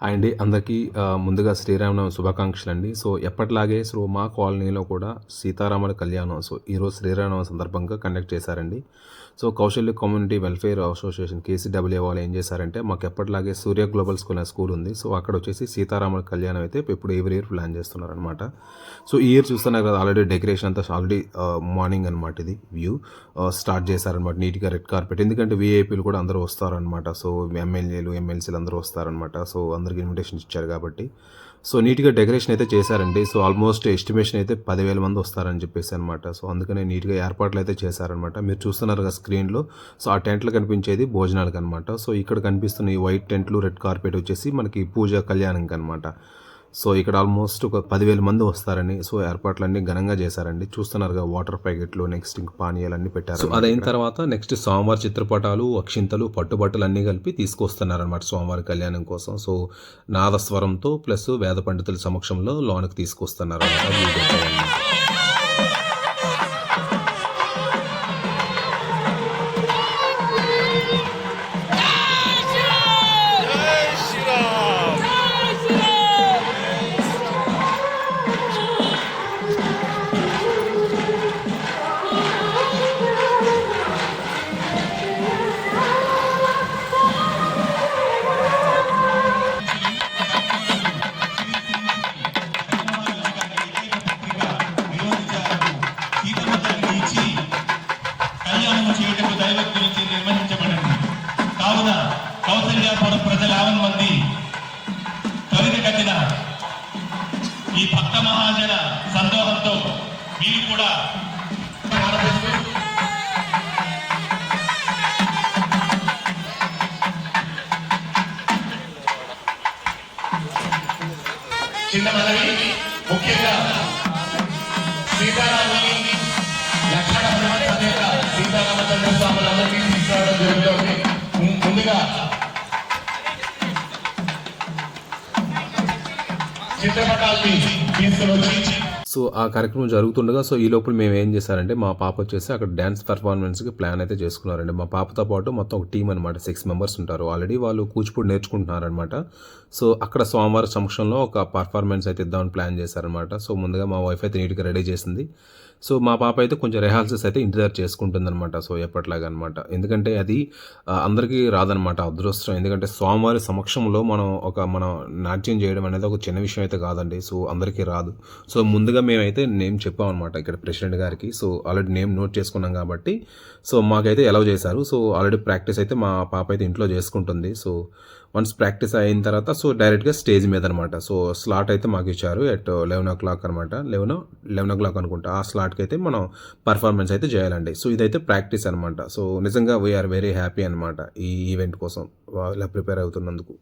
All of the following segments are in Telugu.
అండ్ అండి అందరికీ ముందుగా శ్రీరామనవమి శుభాకాంక్షలు అండి సో ఎప్పటిలాగే సో మా కాలనీలో కూడా సీతారాముల కళ్యాణం సో ఈరోజు శ్రీరామనవమి సందర్భంగా కండక్ట్ చేశారండి. So Kausalya community welfare association KCW వాళ్ళు ఏం చేశారంటే మాకు ఎప్పటిలాగే సూర్య గ్లోబల్ స్కూల్ అనే స్కూల్ ఉంది. సో అక్కడ వచ్చేసి సీతారాముల కళ్యాణం అయితే ఇప్పుడు ఎవ్రీ ఇయర్ ప్లాన్ చేస్తున్నారు అనమాట సో ఈ ఇయర్ చూస్తున్నారు కదా ఆల్రెడీ డెకరేషన్ అంతా ఆల్రెడీ మార్నింగ్ అనమాట ఇది వ్యూ. స్టార్ట్ చేశారనమాట నీట్గా రెడ్ కార్పెట్. ఎందుకంటే వీఐపీలు కూడా అందరూ వస్తారనమాట సో ఎమ్మెల్యేలు ఎమ్మెల్సీలు అందరూ వస్తారనమాట సో అందరికి ఇన్విటేషన్ ఇచ్చారు కాబట్టి. సో నీట్గా డెకరేషన్ అయితే చేశారండి. సో ఆల్మోస్ట్ ఎస్టిమేషన్ అయితే పదివేల మంది వస్తారని చెప్పేసి అనమాట సో అందుకనే నీట్గా ఏర్పాట్లు అయితే చేశారనమాట మీరు చూస్తున్నారు కదా స్క్రీన్లో. సో ఆ టెంట్లు కనిపించేది భోజనాలకు అనమాట సో ఇక్కడ కనిపిస్తున్న ఈ వైట్ టెంట్లు రెడ్ కార్పెట్ వచ్చేసి మనకి పూజ కళ్యాణంకి అనమాట సో ఇక్కడ ఆల్మోస్ట్ ఒక పదివేల మంది వస్తారని సో ఏర్పాట్లన్నీ ఘనంగా చేశారండి. చూస్తున్నారుగా వాటర్ ప్యాకెట్లు నెక్స్ట్ ఇంక పానీయాలు అన్ని పెట్టారు సో అదైన తర్వాత నెక్స్ట్ స్వామివారి చిత్రపటాలు అక్షింతలు పట్టుబట్టలు అన్నీ కలిపి తీసుకొస్తున్నారన్నమాట స్వామివారి కళ్యాణం కోసం. సో నాదస్వరంతో ప్లస్ వేద పండితుల సమక్షంలో లోనికి తీసుకొస్తున్నారు కౌసల్యాపురం ప్రజల యావన్ మంది త్వరిత కట్టిన ఈ భక్త మహాజన సందోహంతో వీరు కూడా చిన్న మనవి ముఖ్యంగా సీతారాముని లక్ష్మణ సీతారామచంద్ర స్వాములందరికీ తీసుకురావడం జరుగుతుంది. ముందుగా చిత్రపటాల్ని తీసుకుని సో ఆ కార్యక్రమం జరుగుతుండగా సో ఈ లోపల మేము ఏం చేశారంటే మా పాప వచ్చేసి అక్కడ డ్యాన్స్ పర్ఫార్మెన్స్కి ప్లాన్ అయితే చేసుకున్నారండి. మా పాపతో పాటు మొత్తం ఒక టీం అనమాట సిక్స్ మెంబర్స్ ఉంటారు. ఆల్రెడీ వాళ్ళు కూచిపూడి నేర్చుకుంటున్నారనమాట సో అక్కడ సోమవారం సమక్షంలో ఒక పర్ఫార్మెన్స్ అయితే ఇద్దామని ప్లాన్ చేశారనమాట సో ముందుగా మా వైఫ్ అయితే నీట్గా రెడీ చేసింది. సో మా పాప అయితే కొంచెం రిహార్సల్స్ అయితే ఇంటి దగ్గర చేసుకుంటుంది అనమాట సో ఎప్పటిలాగా అనమాట ఎందుకంటే అది అందరికీ రాదనమాట అదృష్టం. ఎందుకంటే స్వామివారి సమక్షంలో మనం ఒక మనం నాట్యం చేయడం అనేది ఒక చిన్న విషయం అయితే కాదండి. సో అందరికీ రాదు. సో ముందుగా మేమైతే నేమ్ చెప్పామన్నమాట ఇక్కడ ప్రెసిడెంట్ గారికి. సో ఆల్రెడీ నేమ్ నోట్ చేసుకున్నాం కాబట్టి సో మాకైతే అలౌ చేశారు. సో ఆల్రెడీ ప్రాక్టీస్ అయితే మా పాప అయితే ఇంట్లో చేసుకుంటుంది. సో వన్స్ ప్రాక్టీస్ అయిన తర్వాత సో డైరెక్ట్గా స్టేజ్ మీద అనమాట సో స్లాట్ అయితే మాకు ఇచ్చారు ఎట్ లెవెన్ ఓ క్లాక్ అనమాట. లెవెన్ లెవెన్ ఓ క్లాక్ అనుకుంటా. ఆ స్లాట్కి అయితే మనం పర్ఫార్మెన్స్ అయితే చేయాలండి. సో ఇదైతే ప్రాక్టీస్ అనమాట. సో నిజంగా వీఆర్ వెరీ హ్యాపీ అనమాట ఈ ఈవెంట్ కోసం. ఇలా ప్రిపేర్ అవుతున్నందుకు.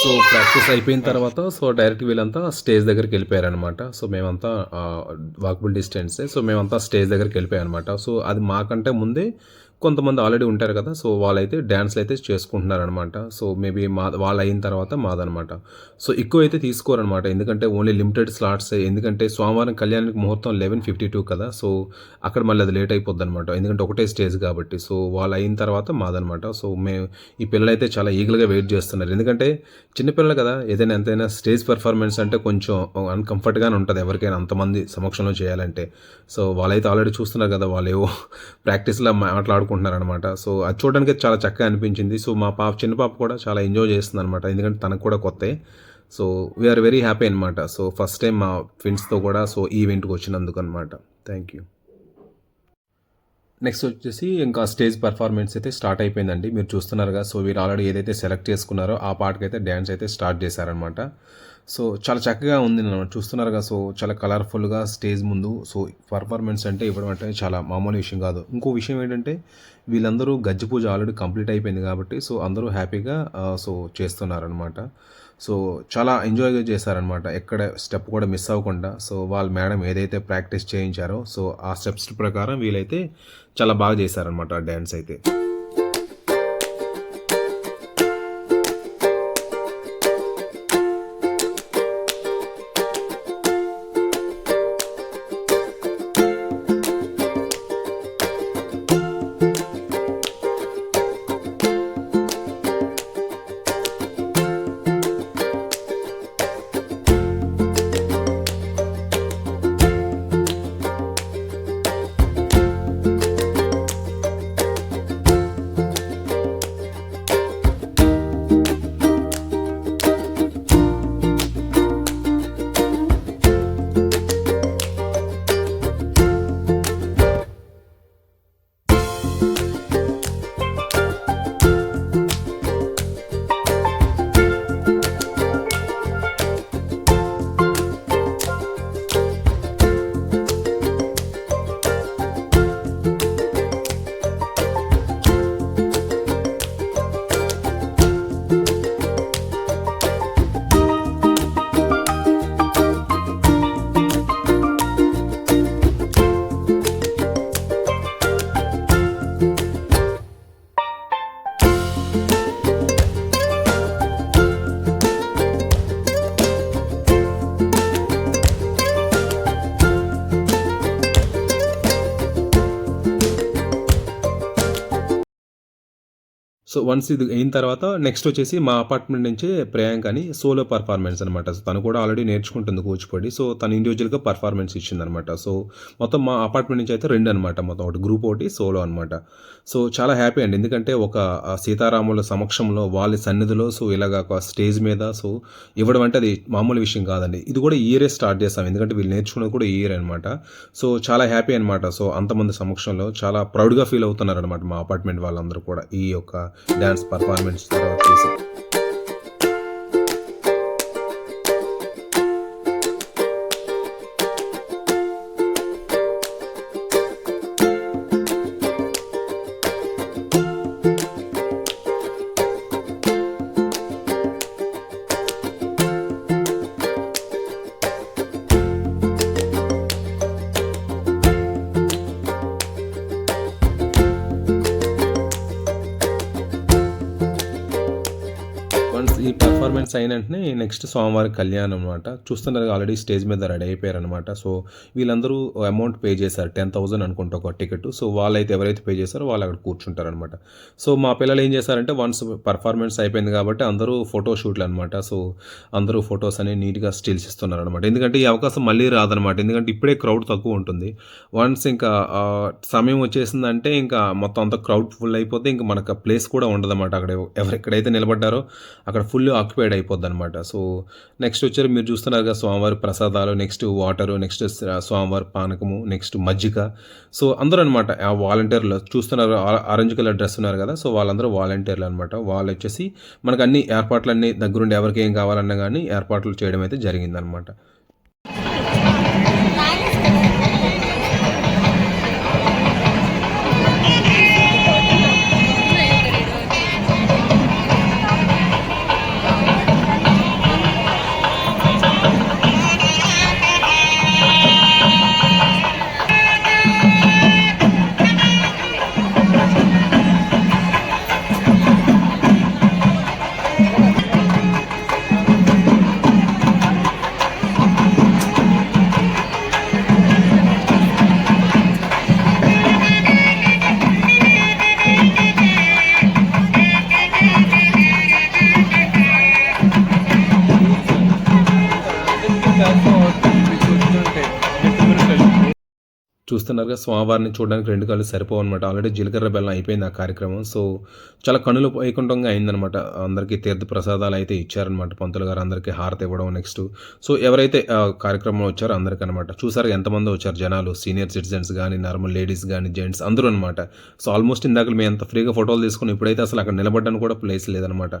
సో ప్రాక్టీస్ అయిపోయిన తర్వాత సో డైరెక్ట్ వీళ్ళంతా స్టేజ్ దగ్గరికి వెళ్ళిపోయారనమాట సో మేమంతా వాకబుల్ డిస్టెన్సే సో మేమంతా స్టేజ్ దగ్గరికి వెళ్ళిపోయామన్నమాట సో అది మాకంటే ముందే కొంతమంది ఆల్రెడీ ఉంటారు కదా సో వాళ్ళైతే డ్యాన్స్లు అయితే చేసుకుంటున్నారనమాట. సో మేబీ మా వాళ్ళు అయిన తర్వాత మాదనమాట. సో ఎక్కువ అయితే తీసుకోరనమాట. ఎందుకంటే ఓన్లీ లిమిటెడ్ స్లాట్స్ ఎందుకంటే సోమవారం కళ్యాణానికి ముహూర్తం లెవెన్ ఫిఫ్టీ టూ కదా సో అక్కడ మళ్ళీ అది లేట్ అయిపోద్ది అనమాట ఎందుకంటే ఒకటే స్టేజ్ కాబట్టి సో వాళ్ళు అయిన తర్వాత మాదనమాట. సో మేము ఈ పిల్లలైతే చాలా ఈగల్గా వెయిట్ చేస్తున్నారు. ఎందుకంటే చిన్నపిల్లలు కదా ఏదైనా ఎంతైనా స్టేజ్ పెర్ఫార్మెన్స్ అంటే కొంచెం అన్కంఫర్ట్గానే ఉంటుంది ఎవరికైనా అంతమంది సమక్షంలో చేయాలంటే. సో వాళ్ళైతే ఆల్రెడీ చూస్తున్నారు కదా వాళ్ళు ఏవో ప్రాక్టీస్లో మాట్లాడుకుంటారు అనుకుంటున్నారనమాట సో అది చూడడానికి చాలా చక్కగా అనిపించింది. సో మా పాప చిన్న పాప కూడా చాలా ఎంజాయ్ చేస్తుంది అనమాట ఎందుకంటే తనకు కూడా కొత్త. So we are very happy అనమాట సో ఫస్ట్ టైం మా ఫ్రెండ్స్తో కూడా సో ఈవెంట్కి వచ్చినందుకు అనమాట థ్యాంక్ యూ నెక్స్ట్ వచ్చేసి ఇంకా స్టేజ్ పర్ఫార్మెన్స్ అయితే స్టార్ట్ అయిపోయిందండి. మీరు చూస్తున్నారుగా. సో వీరు ఆల్రెడీ ఏదైతే సెలెక్ట్ చేసుకున్నారో ఆ పాటకైతే డ్యాన్స్ అయితే స్టార్ట్ చేశారనమాట సో చాలా చక్కగా ఉంది అనమాట చూస్తున్నారుగా సో చాలా కలర్ఫుల్గా స్టేజ్ ముందు. సో పర్ఫార్మెన్స్ అంటే ఇవ్వడం అంటే చాలా మామూలు విషయం కాదు. ఇంకో విషయం ఏంటంటే వీళ్ళందరూ గజ్జి పూజ ఆల్రెడీ కంప్లీట్ అయిపోయింది కాబట్టి సో అందరూ హ్యాపీగా సో చేస్తున్నారనమాట సో చాలా ఎంజాయ్గా చేశారనమాట ఎక్కడ స్టెప్ కూడా మిస్ అవ్వకుండా. సో వాళ్ళ మేడం ఏదైతే ప్రాక్టీస్ చేయించారో సో ఆ స్టెప్స్ ప్రకారం వీళ్ళైతే చాలా బాగా చేశారనమాట ఆ డ్యాన్స్ అయితే. సో వన్స్ ఇది అయిన తర్వాత నెక్స్ట్ వచ్చేసి మా అపార్ట్మెంట్ నుంచే ప్రియాంక అని సోలో పర్ఫార్మెన్స్ అనమాట సో తను కూడా ఆల్రెడీ నేర్చుకుంటుంది కూచిపూడి. సో తను ఇండివిజువల్గా పర్ఫార్మెన్స్ ఇచ్చిందనమాట సో మొత్తం మా అపార్ట్మెంట్ నుంచి అయితే రెండు అనమాట మొత్తం ఒకటి గ్రూప్ ఒకటి సోలో అనమాట సో చాలా హ్యాపీ అండి. ఎందుకంటే ఒక సీతారాముల సమక్షంలో వాళ్ళ సన్నిధిలో సో ఇలాగ ఒక స్టేజ్ మీద సో ఇవ్వడం అంటే అది మామూలు విషయం కాదండి. ఇది కూడా ఇయరే స్టార్ట్ చేస్తాం. ఎందుకంటే వీళ్ళు నేర్చుకున్నది కూడా ఇయర్ అనమాట సో చాలా హ్యాపీ అనమాట సో అంతమంది సమక్షంలో చాలా ప్రౌడ్గా ఫీల్ అవుతున్నారు అనమాట మా అపార్ట్మెంట్ వాళ్ళందరూ కూడా ఈ యొక్క డ్యాన్స్ పర్ఫార్మెన్స్ తర్వాత చేసి అయిన వెంటనే నెక్స్ట్ సోమవారం కళ్యాణం అనమాట చూస్తున్నారు ఆల్రెడీ స్టేజ్ మీద రెడీ అయిపోయారు అనమాట సో వీళ్ళందరూ అమౌంట్ పే చేశారు. టెన్ థౌసండ్ అనుకుంటా ఒక టికెట్ సో వాళ్ళైతే ఎవరైతే పే చేశారో వాళ్ళు అక్కడ కూర్చుంటారు అనమాట సో మా పిల్లలు ఏం చేశారంటే వన్స్ పర్ఫార్మెన్స్ అయిపోయింది కాబట్టి అందరూ ఫోటో షూట్లు అనమాట సో అందరూ ఫొటోస్ అనేవి నీట్గా స్టిల్స్ ఇస్తున్నారు అనమాట ఎందుకంటే ఈ అవకాశం మళ్ళీ రాదనమాట ఎందుకంటే ఇప్పుడే క్రౌడ్ తక్కువ ఉంటుంది. వన్స్ ఇంకా సమయం వచ్చేసిందంటే ఇంకా మొత్తం అంతా క్రౌడ్ ఫుల్ అయిపోతే ఇంకా మనకు ప్లేస్ కూడా ఉండదన్నమాట. అక్కడ ఎవరు ఎక్కడైతే నిలబడ్డారో అక్కడ ఫుల్ ఆక్యుపైడ్ అయిపోద్ది అనమాట సో నెక్స్ట్ వచ్చారు మీరు చూస్తున్నారు కదా స్వామివారి ప్రసాదాలు నెక్స్ట్ వాటరు నెక్స్ట్ స్వామివారి పానకము నెక్స్ట్ మజ్జిగ. సో అందరూ అనమాట ఆ వాలంటీర్లు చూస్తున్నారు ఆరెంజ్ కలర్ డ్రెస్ ఉన్నారు కదా సో వాళ్ళందరూ వాలంటీర్లు అనమాట వాళ్ళు వచ్చేసి మనకు అన్ని ఏర్పాట్లు అన్నీ దగ్గరుండి ఎవరికి ఏం కావాలన్నా కానీ ఏర్పాట్లు చేయడం అయితే జరిగిందనమాట చూస్తున్నారుగా స్వామివారిని చూడడానికి రెండు కళ్ళు సరిపోవు అనమాట ఆల్రెడీ జీలకర్ర బెల్లం అయిపోయింది ఆ కార్యక్రమం. సో చాలా కనులు వైకుంఠంగా అయిందనమాట అందరికీ తీర్థ ప్రసాదాలు అయితే ఇచ్చారనమాట పంతులు గారు అందరికీ హారతి ఇవ్వడం నెక్స్ట్ సో ఎవరైతే ఆ కార్యక్రమం వచ్చారో అందరికీ అనమాట చూసారు ఎంతమంది వచ్చారు జనాలు. సీనియర్ సిటిజన్స్ కానీ నార్మల్ లేడీస్ కానీ జెంట్స్ అందరూ అనమాట సో ఆల్మోస్ట్ ఇందాక మేము ఎంత ఫ్రీగా ఫోటోలు తీసుకుని ఇప్పుడైతే అసలు అక్కడ నిలబడ్డానికి కూడా ప్లేస్ లేదనమాట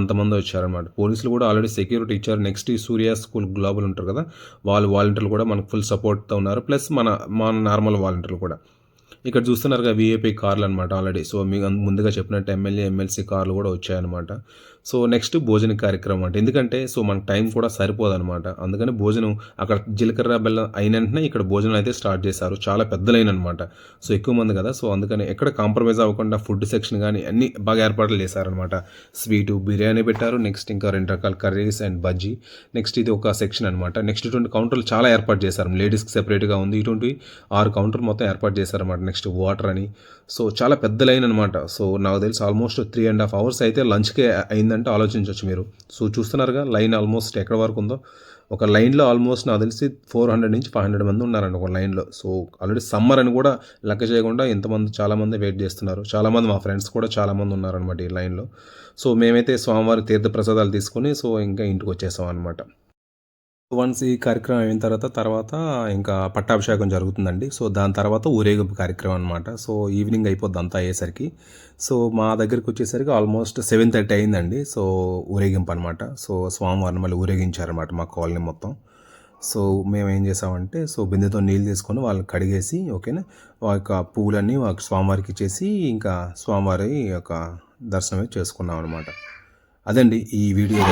అంతమంది వచ్చారనమాట పోలీసులు కూడా ఆల్రెడీ సెక్యూరిటీ ఇచ్చారు. నెక్స్ట్ ఈ సూర్య స్కూల్ గ్లోబల్ ఉంటారు కదా వాళ్ళు వాలంటీర్లు కూడా మనకు ఫుల్ సపోర్ట్తో ఉన్నారు. ప్లస్ మన మన నార్మల్ వాలంటీర్లు కూడా. ఇక్కడ చూస్తున్నారుగా విఐపీ కార్లు అనమాట ఆల్రెడీ సో మీకు ముందుగా చెప్పినట్టు ఎమ్మెల్యే ఎమ్మెల్సీ కార్లు కూడా వచ్చాయన్నమాట. సో నెక్స్ట్ భోజన కార్యక్రమం అంటే. ఎందుకంటే సో మనకు టైం కూడా సరిపోదన్నమాట. అందుకని భోజనం అక్కడ జీలకర్ర బెల్లం అయిన వెంటనే ఇక్కడ భోజనం అయితే స్టార్ట్ చేశారు. చాలా పెద్ద లైన్ అనమాట సో ఎక్కువ మంది కదా సో అందుకని ఎక్కడ కాంప్రమైజ్ అవ్వకుండా ఫుడ్ సెక్షన్ కానీ అన్ని బాగా ఏర్పాట్లు చేశారనమాట స్వీటు బిర్యానీ పెట్టారు. నెక్స్ట్ ఇంకా రెండు రకాల కర్రీస్ అండ్ బజ్జీ. నెక్స్ట్ ఇది ఒక సెక్షన్ అనమాట నెక్స్ట్ ఇటువంటి కౌంటర్లు చాలా ఏర్పాటు చేశారు. లేడీస్కి సెపరేట్గా ఉంది. ఇటువంటి ఆరు కౌంటర్ మొత్తం ఏర్పాటు చేశారనమాట నెక్స్ట్ వాటర్ అని. సో చాలా పెద్ద లైన్ అనమాట సో నాకు తెలిసి almost three and half hours అయితే లంచ్కే అయింది ఏంటంటే ఆలోచించవచ్చు మీరు. సో చూస్తున్నారుగా లైన్ ఆల్మోస్ట్ ఎక్కడ వరకు ఉందో. ఒక లైన్లో ఆల్మోస్ట్ నాకు తెలిసి ఫోర్ హండ్రెడ్ నుంచి ఫైవ్ హండ్రెడ్ మంది ఉన్నారండి ఒక లైన్లో. సో ఆల్రెడీ సమ్మర్ అని కూడా లెక్క చేయకుండా ఇంతమంది చాలామంది వెయిట్ చేస్తున్నారు. చాలామంది మా ఫ్రెండ్స్ కూడా చాలామంది ఉన్నారనమాట ఈ లైన్లో. సో మేమైతే స్వామివారి తీర్థ ప్రసాదాలు తీసుకొని సో ఇంకా ఇంటికి వచ్చేసాం అనమాట వన్స్ ఈ కార్యక్రమం అయిన తర్వాత తర్వాత ఇంకా పట్టాభిషేకం జరుగుతుందండి. సో దాని తర్వాత ఊరేగింపు కార్యక్రమం అనమాట సో ఈవినింగ్ అయిపోద్ది అంతా అయ్యేసరికి. సో మా దగ్గరికి వచ్చేసరికి ఆల్మోస్ట్ సెవెన్ థర్టీ అయిందండి. సో ఊరేగింపు అనమాట సో స్వామివారిని మళ్ళీ ఊరేగించారనమాట మా కాలనీ మొత్తం. సో మేము ఏం చేసామంటే సో బిందెతో నీళ్ళు తీసుకొని వాళ్ళు కడిగేసి ఓకేనా వాళ్ళ యొక్క పువ్వులన్నీ వాళ్ళకి స్వామివారికి ఇచ్చేసి ఇంకా స్వామివారి యొక్క దర్శనం చేసుకున్నాం అనమాట అదండి ఈ వీడియో.